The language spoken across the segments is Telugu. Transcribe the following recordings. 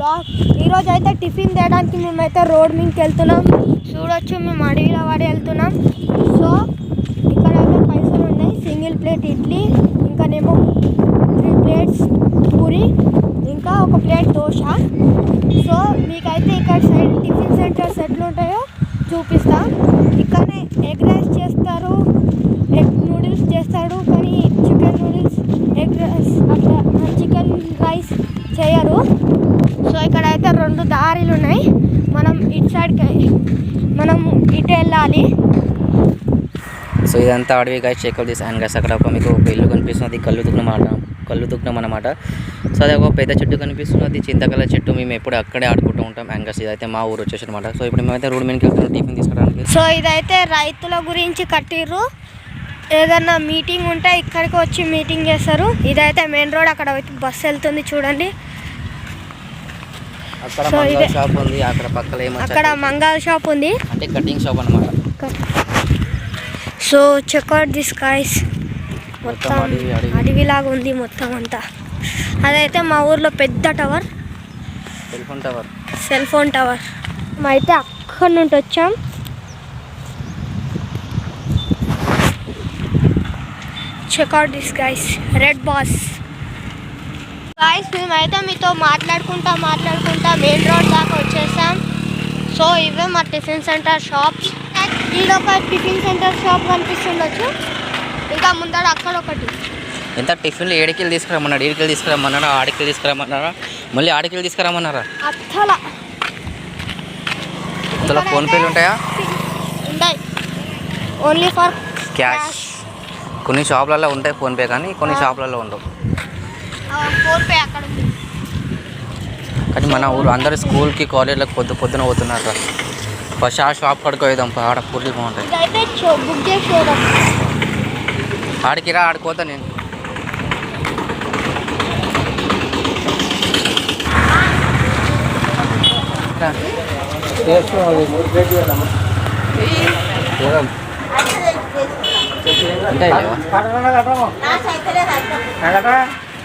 బ్లాగ్ ఈరోజు అయితే టిఫిన్ తేయడానికి మేమైతే రోడ్ మీదకి వెళ్తున్నాం చూడొచ్చు మేము అడవిలో వాడి వెళ్తున్నాం. సో ఇక్కడ అయితే పైసలు ఉన్నాయి. సింగిల్ ప్లేట్ ఇడ్లీ ఇంకా నేమో త్రీ ప్లేట్స్ పూరి ఇంకా ఒక ప్లేట్ దోశ. సో మీకైతే ఇక్కడ సైడ్ టిఫిన్ సెంటర్స్ ఎట్లుంటాయో చూపిస్తాం. ఇక్కడనే ఎగ్ రైస్ చేస్తారు ఎగ్ నూడిల్స్ చేస్తాడు కానీ చికెన్ నూడిల్స్ ఎగ్ రైస్ అట్లా చికెన్ రైస్ చేయరు. ఇక్కడ అయితే రెండు దారిలు ఉన్నాయి. మనం ఇటు సైడ్కి మనం ఇటు వెళ్ళాలి. సో ఇదంతా అడవి గాయస్ చెకప్ చేసి అండ్ గైస్ అక్కడ ఒక మీకు ఒక ఇల్లు కనిపిస్తుంది కళ్ళు దుగ్నం మాట కళ్ళు దుగ్నం అనమాట సో అది ఒక పెద్ద చెట్టు కనిపిస్తున్నది చింతకల చెట్టు. మేము ఎప్పుడు అక్కడే ఆడుకుంటూ ఉంటాం అండ్ గైస్ ఇదైతే మా ఊరు వచ్చేసి అనమాట సో ఇప్పుడు మేమైతే రోడ్ మీదకి వెళ్తున్నాం టిఫిన్ తీసుకోవడానికి సో ఇదైతే రైతుల గురించి కట్టిర్రు. ఏదన్నా మీటింగ్ ఉంటే ఇక్కడికి వచ్చి మీటింగ్ చేస్తారు. ఇదైతే మెయిన్ రోడ్ అక్కడ బస్సు వెళ్తుంది చూడండి. అక్కడ మంగళ. షాప్ ఉంది అక్కడ పక్కన ఏమో అక్కడ మంగళ షాప్ ఉంది. అంటే కటింగ్ షాప్ అనమాట so check out this guys మొత్తం అడవి, అడవి. అడవిలాగా ఉంది మొత్తం అంతా. అదైతే మా ఊర్లో పెద్ద tower. Telephone tower cell phone tower అయితే అక్కడి నుండి వచ్చాం. Check out this guys red boss guys మేమైతే మీతో మాట్లాడుకుంటా మాట్లాడుకుంటా మెయిన్ రోడ్ దాకా వచ్చేసాం. సో ఇవే మా టిఫిన్ సెంటర్ షాప్స్. ఈడ ఒక టిఫిన్ సెంటర్ షాప్ కనిపిస్తుండొచ్చు. ఇంకా ముందర అక్కడ ఒకటి. ఎంత టిఫిన్లు ఏడికెళ్ళి తీసుకురమ్మన్నాడు ఏడికెళ్ళి తీసుకురమ్మన్నారా? ఆడికెళ్ళి తీసుకురమ్మన్నారా? మళ్ళీ ఆడికెళ్ళి తీసుకురమ్మన్నారా? అత్తల. ఇందులో ఫోన్ పేలు ఉంటాయా? ఉంటాయి ఓన్లీ ఫర్ క్యాష్. కొన్ని షాపులలో ఉంటాయి ఫోన్పే కానీ కొన్ని షాపులలో ఉండవు. ఫోన్ పే అక్కడ ఉంది. కానీ మన ఊరు అందరు స్కూల్కి కాలేజ్లకు పొద్దు పొద్దున పోతున్నారు ఫస్ట్ ఆ షాప్ కడుకో వేద్దాం ఆడ పూర్తి బాగుంటాయి. చూద్దాం ఆడికి రా ఆడుకోతా నేను?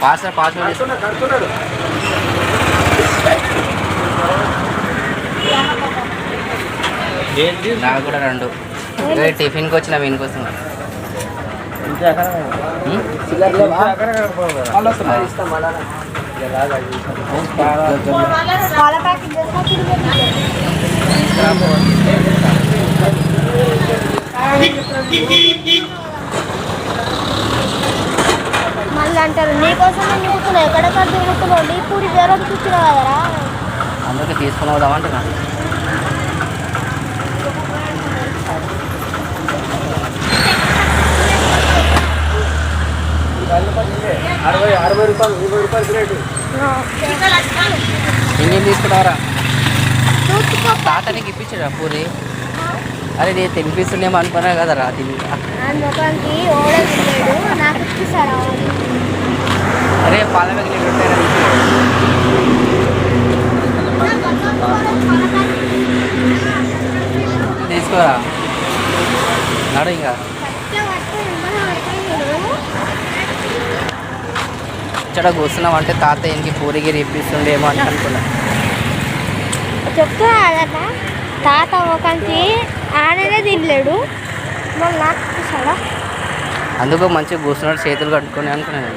పాస్ పాస్ నాకు కూడా రెండు. టిఫిన్కి వచ్చిన వీనికోసం ఉం? పాల అంటారు. నీకోసమే నింపుతున్నావు ఎక్కడెక్కడ తిరుగుతున్నావు? నీ పూరి వేరే కూర్చున్నావు కదరా అందుకే తీసుకుని వద్దాం అంటున్నా ఇంకేం తీసుకున్నారా చూసుకో తాతనికి ఇప్పించారా పూరి? అరే నేను తినిపిస్తుండేమో అనుకున్నా కదరా తిని ఓడే తిన్నాడు నాకు అరే పాల తీసుకోరా? నడు ఇంకా. ఇక్కడ కూర్చున్నాం అంటే తాత ఇంటికి పూరిగిరి ఇప్పిస్తుండేమో అని అనుకున్నా. చెప్తున్నా కదా తాత ముఖానికి ఆయననే తినలేడు. అందుకు మంచిగా కూర్చున్నాడు చేతులు కట్టుకొని అనుకున్నాను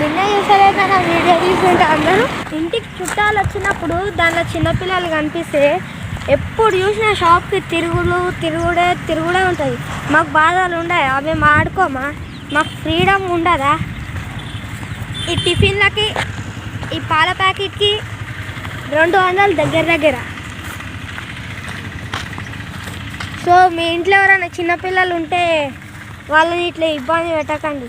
నిన్న చూసారే కదా వీడియో తీసుకుంటే అందరూ? ఇంటికి చుట్టాలు వచ్చినప్పుడు దాంట్లో చిన్నపిల్లలు కనిపిస్తే ఎప్పుడు చూసినా షాప్కి తిరుగుడు తిరుగుడే తిరుగుడే ఉంటుంది. మాకు బాధలు ఉండవు అవి మేము ఆడుకోమా? మాకు ఫ్రీడమ్ ఉండదా? ఈ టిఫిన్లకి ఈ పాల ప్యాకెట్కి రెండు వందలు దగ్గర దగ్గర. సో మీ ఇంట్లో ఎవరైనా చిన్నపిల్లలు ఉంటే వాళ్ళని ఇట్లా ఇబ్బంది పెట్టకండి.